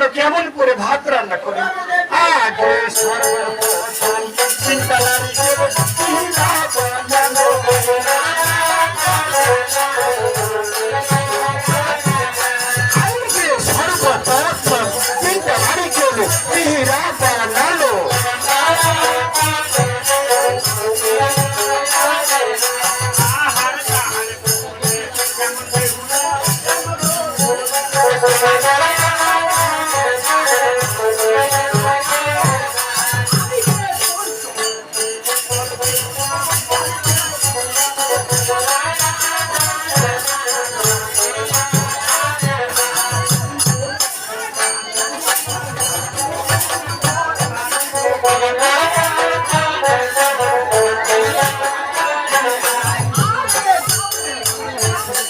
জন্য কেমন করে ভাত রান্না করি? নারীকে চিন্তা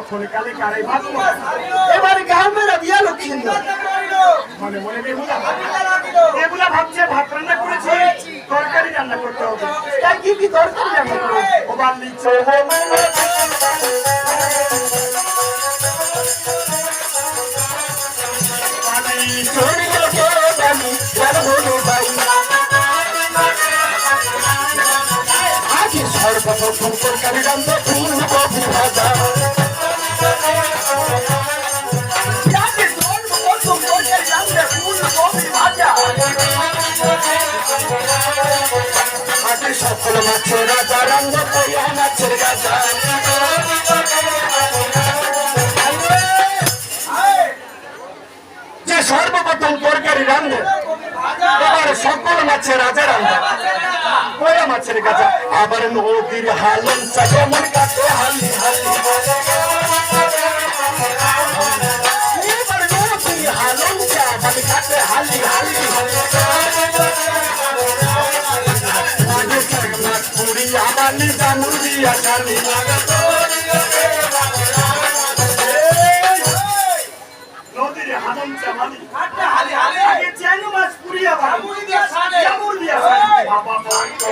যখন কালে কারে ভাত এবারে গাল মেরা দিয়া লক্ষ্মীন্দর মনে মনে বেহুলা বেহুলা ভাবছে ভাত রান্না করেছি, তরকারি রান্না করতে হবে। তাই কি কি তরকারি রান্না করবে ও বাল্লি সর্বপ্রথম তরকারি রান্না ফুলকপি ভাজা। আগে সকল যে সর্বপ্রথম তরকারি রান্ধে, এবার সকল মাছের রাজা রান্ধে। কয়া মাছের গাছা আবার নদীর হালন চা যেমন কাছে হালি হালি। আমার নিজামুরিয়া কালি নদীর হালন চা মানে হাটটা হালি হালি। আগে চ্যাং মাছ পুরিয়া বাড়ি জামুরি দিয়া সানে। জামুর দিয়া সানে। এই। বাবা ভাগ্য।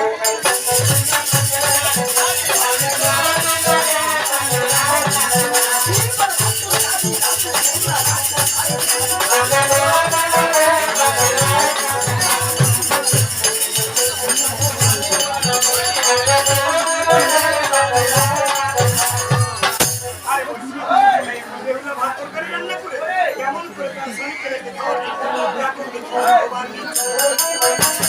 আরে Oh, my God.